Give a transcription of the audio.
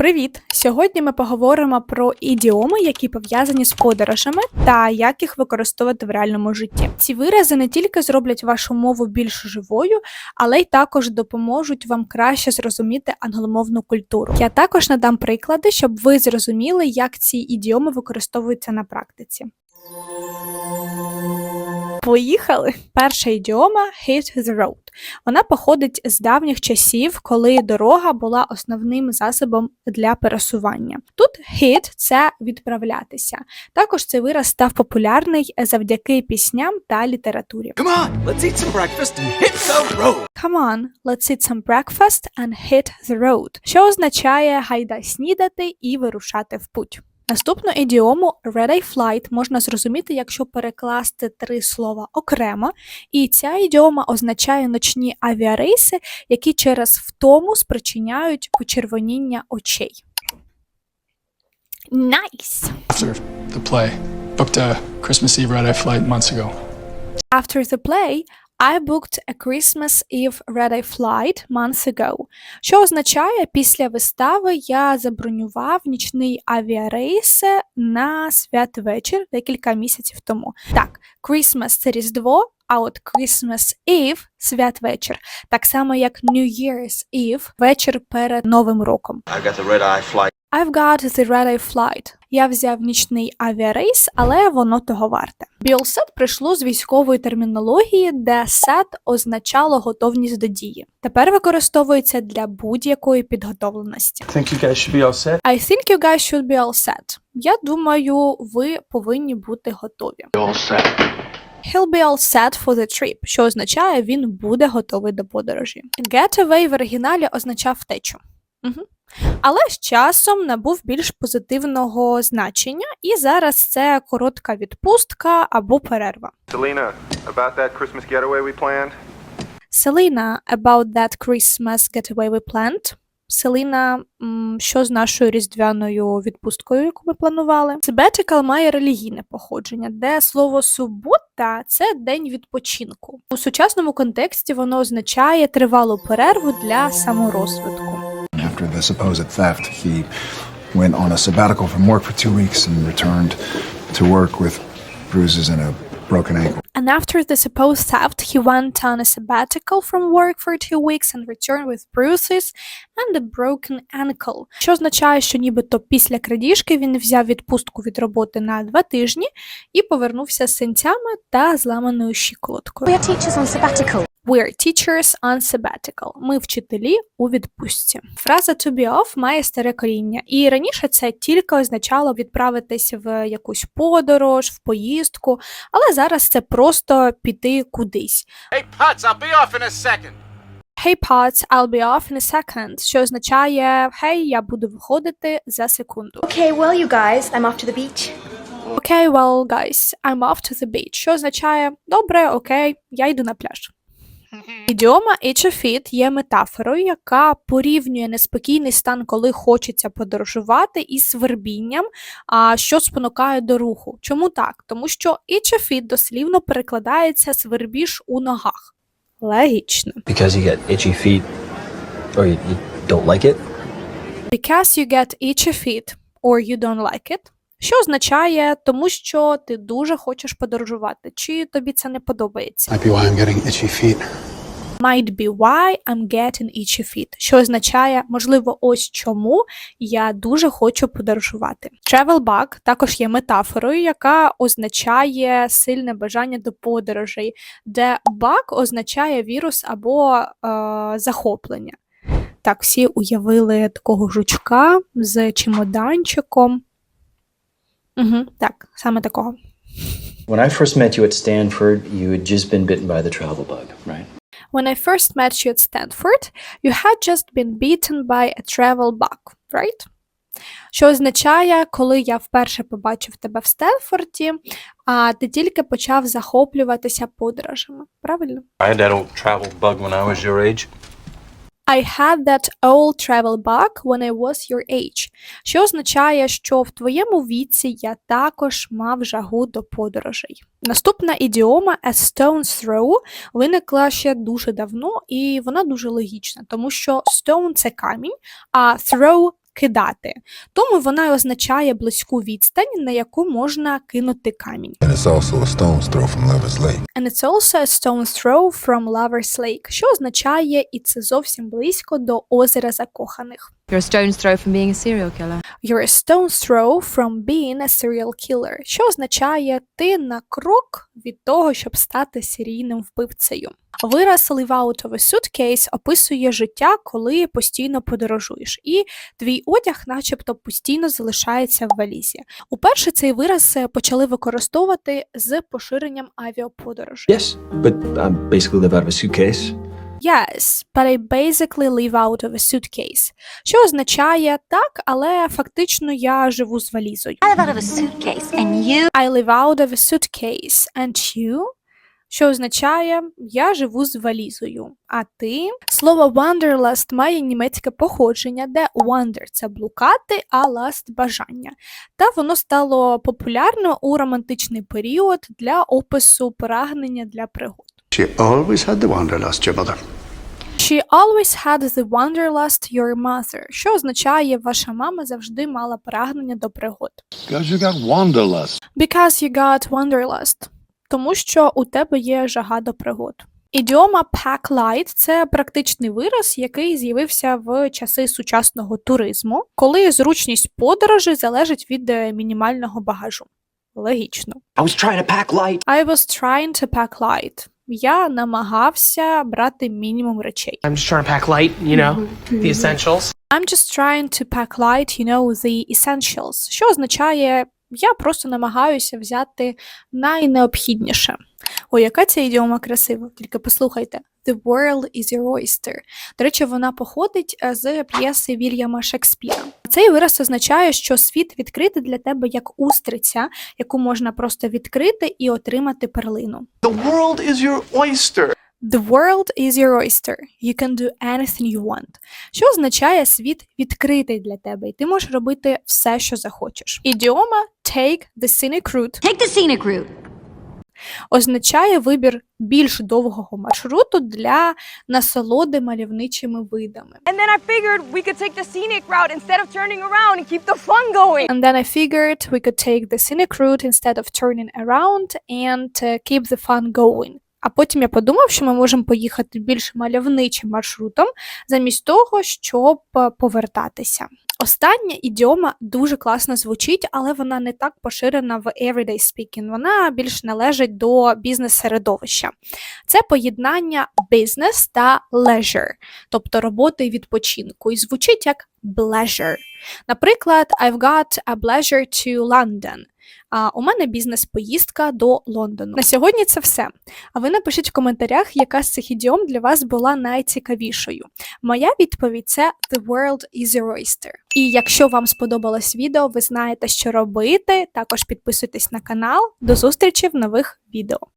Привіт! Сьогодні ми поговоримо про ідіоми, які пов'язані з подорожами та як їх використовувати в реальному житті. Ці вирази не тільки зроблять вашу мову більш живою, але й також допоможуть вам краще зрозуміти англомовну культуру. Я також надам приклади, щоб ви зрозуміли, як ці ідіоми використовуються на практиці. Поїхали! Перша ідіома hit the road. Вона походить з давніх часів, коли дорога була основним засобом для пересування. Тут hit – це відправлятися. Також цей вираз став популярний завдяки пісням та літературі. Come on, let's eat some breakfast and hit the road. Come on, let's eat some breakfast and hit the road, що означає гайда снідати і вирушати в путь. Наступну ідіому red eye flight можна зрозуміти, якщо перекласти три слова окремо, і ця ідіома означає ночні авіарейси, які через втому спричиняють почервоніння очей. Nice! after the play. Booked a Christmas Eve red eye flight months ago. After the play, I booked a Christmas Eve red-eye flight months ago, що означає, після вистави я забронював нічний авіарейс на святвечір декілька місяців тому. Так, Christmas – це Різдво, а от Christmas Eve – святвечір. Так само, як New Year's Eve – вечір перед Новим роком. I got the red eye flight. I've got the red-eye flight. Я взяв нічний авіарейс, але воно того варте. Біолсет прийшло з військової термінології, де сет означало готовність до дії. Тепер використовується для будь-якої підготовленості. think you guys should be all set. I think you guys should be all set. Я думаю, ви повинні бути готові. All set. He'll be all set for the trip, що означає, він буде готовий до подорожі. Get away в оригіналі означав втечу. Угу. Але з часом набув більш позитивного значення, і зараз це коротка відпустка або перерва. Selena, about that Christmas getaway we planned? Селина, about that Christmas getaway we planned. Селина, що з нашою різдвяною відпусткою, яку ми планували? Sabbatical має релігійне походження, де слово субота це день відпочинку. У сучасному контексті воно означає тривалу перерву для саморозвитку. After the supposed theft, he went on a sabbatical from work for two weeks and returned to work with bruises and a broken ankle. And after the supposed theft, he went on a sabbatical from work for two weeks and returned with bruises and a broken ankle. Що означає, що нібито після крадіжки він взяв відпустку від роботи на два тижні і повернувся з синцями та зламаною щиколоткою. We are teachers on sabbatical. We're teachers on sabbatical. Ми вчителі у відпустці. Фраза to be off має старе коріння, і раніше це тільки означало відправитись в якусь подорож, в поїздку, але зараз це просто піти кудись. Hey, Putz, I'll be off in a second. Hey Pots, I'll be off in a second, що означає Хей, я буду виходити за секунду. Okay, well, you guys, I'm off to the beach. Okay, well, guys, I'm off to the beach, що означає Добре, окей, я йду на пляж. Ідіома feet є метафорою, яка порівнює неспокійний стан, коли хочеться подорожувати, із свербінням, а що спонукає до руху. Чому так? Тому що feet дослівно перекладається свербіж у ногах. Логічно. Because you get itchy feet or you, you don't like it? Because you get itchy feet or you don't like it. Що означає, тому що ти дуже хочеш подорожувати, чи тобі це не подобається. Might be why I'm getting itchy feet. Might be why I'm getting itchy feet, що означає, можливо, ось чому я дуже хочу подорожувати. Travel bug також є метафорою, яка означає сильне бажання до подорожей, де bug означає вірус або е, захоплення. Так, всі уявили такого жучка з чемоданчиком. Угу, так, саме такого. When I first met you at Stanford, you had just been bitten by the travel bug, right? When I first met you at Stanford, you had just been beaten by a travel bug, right? Що означає, коли я вперше побачив тебе в Стенфорді, а ти тільки почав захоплюватися подорожами. Правильно? I had that old travel bug when I was your age. I had that old travel bug when I was your age, що означає, що в твоєму віці я також мав жагу до подорожей. Наступна ідіома a stone's throw виникла ще дуже давно, і вона дуже логічна, тому що stone – це камінь, а throw кидати. Тому вона й означає близьку відстань, на яку можна кинути камінь. And it's also a stone's throw from Lover's Lake. And it's also a stone's throw from Lover's Lake, що означає і це зовсім близько до озера закоханих. You're a stone's throw from being a serial killer. You're a stone's throw from being a serial killer, що означає ти на крок від того, щоб стати серійним вбивцею. Вираз live out of a suitcase описує життя, коли постійно подорожуєш, і твій одяг, начебто, постійно залишається в валізі. Уперше цей вираз е, почали використовувати з поширенням авіаподорожей. Yes, but I basically live out of a suitcase. Yes, but I basically live out of a suitcase, що означає так, але фактично я живу з валізою. I live out of a suitcase, and you. I live out of a suitcase, and you, що означає я живу з валізою. А ти слово wanderlust має німецьке походження, де wander – це блукати, а lust – бажання. Та воно стало популярно у романтичний період для опису прагнення для пригод. She always had the wanderlust, your mother. She always had the wanderlust your mother, що означає ваша мама завжди мала прагнення до пригод. Because you got wanderlust. Because you got wanderlust. Тому що у тебе є жага до пригод. Ідіома pack light – це практичний вираз, який з'явився в часи сучасного туризму, коли зручність подорожі залежить від е, мінімального багажу. Логічно. I was trying to pack light. I was trying to pack light. Я намагався брати мінімум речей. I'm just trying to pack light, you know, the essentials. I'm just trying to pack light, you know, the essentials, що означає, я просто намагаюся взяти найнеобхідніше. Ой, яка ця ідіома красива, тільки послухайте. The world is your oyster. До речі, вона походить е, з п'єси Вільяма Шекспіра. Цей вираз означає, що світ відкритий для тебе як устриця, яку можна просто відкрити і отримати перлину. The world is your oyster. The world is your oyster. You can do anything you want. Що означає світ відкритий для тебе, і ти можеш робити все, що захочеш. Ідіома take the scenic route Take the scenic route. означає вибір більш довгого маршруту для насолоди мальовничими видами. And then I figured we could take the scenic route instead of turning around and keep the fun going. And then I figured we could take the scenic route instead of turning around and uh, keep the fun going. А потім я подумав, що ми можемо поїхати більш мальовничим маршрутом, замість того, щоб е, повертатися. Остання ідіома дуже класно звучить, але вона не так поширена в everyday speaking. Вона більш належить до бізнес-середовища. Це поєднання business та leisure, тобто роботи і відпочинку, і звучить як pleasure. Наприклад, I've got a pleasure to London. А у мене бізнес-поїздка до Лондону. На сьогодні це все. А ви напишіть в коментарях, яка з цих ідіом для вас була найцікавішою. Моя відповідь це The world is your oyster. І якщо вам сподобалось відео, ви знаєте, що робити. Також підписуйтесь на канал. До зустрічі в нових відео.